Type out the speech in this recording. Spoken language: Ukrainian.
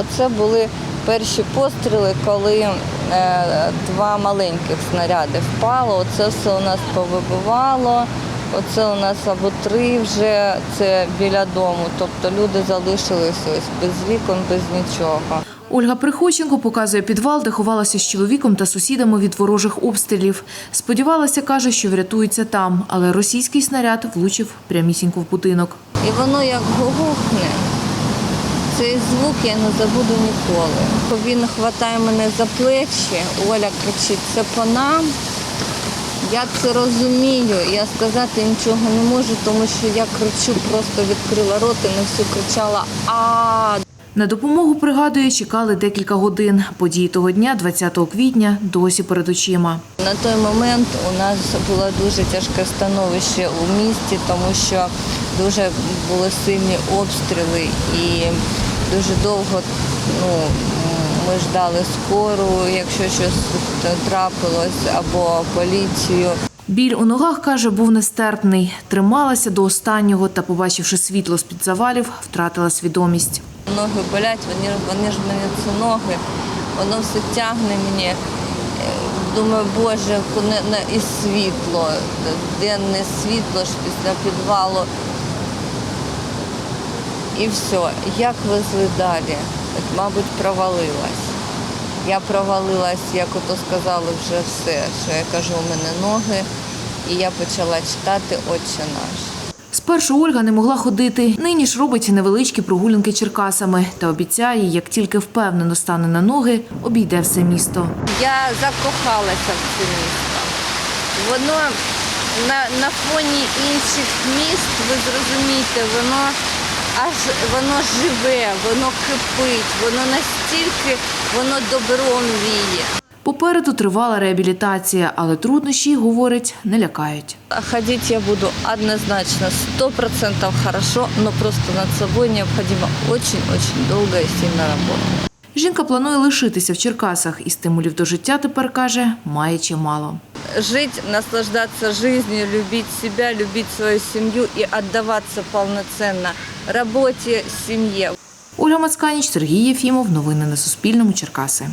Оце були перші постріли, коли е, два маленьких снаряди впало. Оце все у нас повибивало. Оце у нас або три вже це біля дому. Тобто люди залишилися ось без вікон, без нічого. Ольга Приходченко показує підвал, де ховалася з чоловіком та сусідами від ворожих обстрілів. Сподівалася, каже, що врятується там, але російський снаряд влучив прямісінько в будинок. І воно як гугухне. Цей звук я не забуду ніколи. Він хватає мене за плечі, Оля кричить, це по нам. Я це розумію, я сказати нічого не можу, тому що я кричу, просто відкрила рот і на всю кричала а На допомогу, пригадує, чекали декілька годин. Події того дня, 20 квітня, досі перед очима. На той момент у нас було дуже тяжке становище у місті, тому що дуже були сильні обстріли і дуже довго ну, ми ждали скору, якщо щось трапилось, або поліцію. Біль у ногах, каже, був нестерпний. Трималася до останнього та, побачивши світло з-під завалів, втратила свідомість. Ноги болять, вони, вони ж мене це ноги, воно все тягне мені. Е, Думаю, Боже, і світло, денне світло ж після підвалу. І все. Як везли далі? От, мабуть, провалилась. Я провалилась, як ото сказали вже все, що я кажу, у мене ноги, і я почала читати Отче наш. Спершу Ольга не могла ходити. Нині ж робить невеличкі прогулянки Черкасами та обіцяє, як тільки впевнено стане на ноги, обійде все місто. Я закохалася в це місто. Воно на, на фоні інших міст, ви зрозумієте, воно аж воно живе, воно кипить, воно настільки воно добром віє. Попереду тривала реабілітація, але труднощі, говорить, не лякають. А ходить я буду однозначно, сто процентов хорошо, но просто над собой необходимо очень-очень долго и сильно работать. Жінка планує лишитися в Черкасах і стимулів до життя тепер каже, має чимало. Жить, наслаждаться жизнью, любить себя, любить свою семью и отдаваться полноценно работе, семье. Ольга Мацканіч, Сергій Єфімов. Новини на Суспільному. Черкаси.